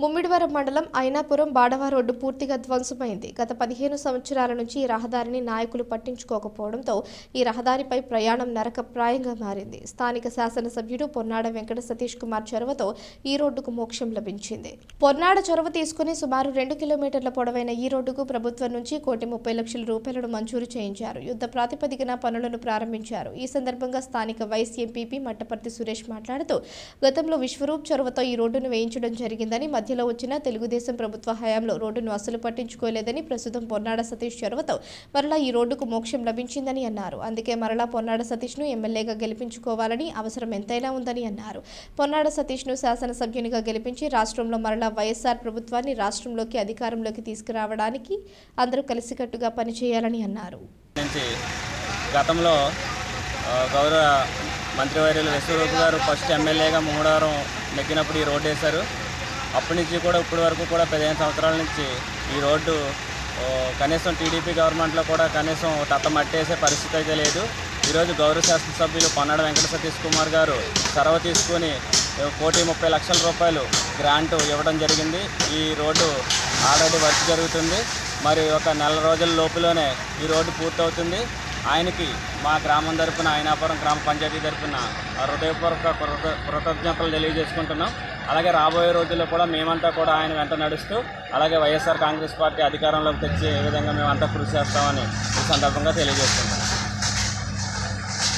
ముమ్మిడివరం మండలం అయినాపురం బాడవ రోడ్డు పూర్తిగా ధ్వంసమైంది. గత పదిహేను సంవత్సరాల నుంచి ఈ రహదారిని నాయకులు పట్టించుకోకపోవడంతో ఈ రహదారిపై ప్రయాణం నరకప్రాయంగా మారింది. స్థానిక శాసనసభ్యుడు పొన్నాడ వెంకట సతీష్ కుమార్ చొరవతో ఈ రోడ్డుకు మోక్షం లభించింది. పొన్నాడ చొరవ తీసుకుని సుమారు రెండు కిలోమీటర్ల పొడవైన ఈ రోడ్డుకు ప్రభుత్వం నుంచి కోటి ముప్పై లక్షల రూపాయలను మంజూరు చేయించారు. యుద్ధ ప్రాతిపదికన పనులను ప్రారంభించారు. ఈ సందర్భంగా స్థానిక వైస్ ఎంపీపీ మట్టపర్తి సురేష్ మాట్లాడుతూ గతంలో విశ్వరూప్ చొరవతో ఈ రోడ్డును వేయించడం జరిగిందని మధ్యలో వచ్చిన తెలుగుదేశం ప్రభుత్వ హయాంలో రోడ్డును అస్సలు పట్టించుకోలేదని ప్రస్తుతం పొన్నాడ సతీష్ చొరవతో మరలా ఈ రోడ్డుకు మోక్షం లభించిందని అన్నారు. అందుకే మరలా పొన్నాడ సతీష్ను ఎమ్మెల్యేగా గెలిపించుకోవాలని అవసరం ఎంతైనా ఉందని అన్నారు. పొన్నాడ సతీష్ను శాసనసభ్యునిగా గెలిపించి రాష్ట్రంలో మరలా వైఎస్ఆర్ ప్రభుత్వాన్ని రాష్ట్రంలోకి అధికారంలోకి తీసుకురావడానికి అందరూ కలిసికట్టుగా పనిచేయాలని అన్నారు. గతంలో గౌరవ మంత్రివర్యులు విశ్వరూప్ గారు ఫస్ట్ ఎమ్మెల్యేగా మూడవరం నెగ్గినప్పుడు ఈ రోడ్డు వేశారు. అప్పటి నుంచి కూడా ఇప్పటి వరకు కూడా పదిహేను సంవత్సరాల నుంచి ఈ రోడ్డు కనీసం టీడీపీ గవర్నమెంట్లో కూడా కనీసం తత్త మట్టేసే పరిస్థితి అయితే లేదు. ఈరోజు గౌరవ శాసనసభ్యులు పొన్నాడ వెంకట సతీష్ కుమార్ గారు చొరవ తీసుకొని కోటి ముప్పై లక్షల రూపాయలు గ్రాంట్ ఇవ్వడం జరిగింది. ఈ రోడ్డు ఆల్రెడీ వర్క్ జరుగుతుంది. మరి ఒక నెల రోజుల లోపులోనే ఈ రోడ్డు పూర్తవుతుంది. ఆయనకి మా గ్రామం తరఫున అయినాపురం గ్రామ పంచాయతీ తరపున హృదయపూర్వక కృత- కృతజ్ఞతలు తెలియజేసుకుంటున్నాం. అలాగే రాబోయే రోజుల్లో కూడా మేమంతా కూడా ఆయన వెంట నడుస్తూ అలాగే వైఎస్ఆర్ కాంగ్రెస్ పార్టీ అధికారంలోకి తెచ్చే విధంగా మేమంతా కృషి చేస్తామని ఈ సందర్భంగా తెలియజేస్తున్నాం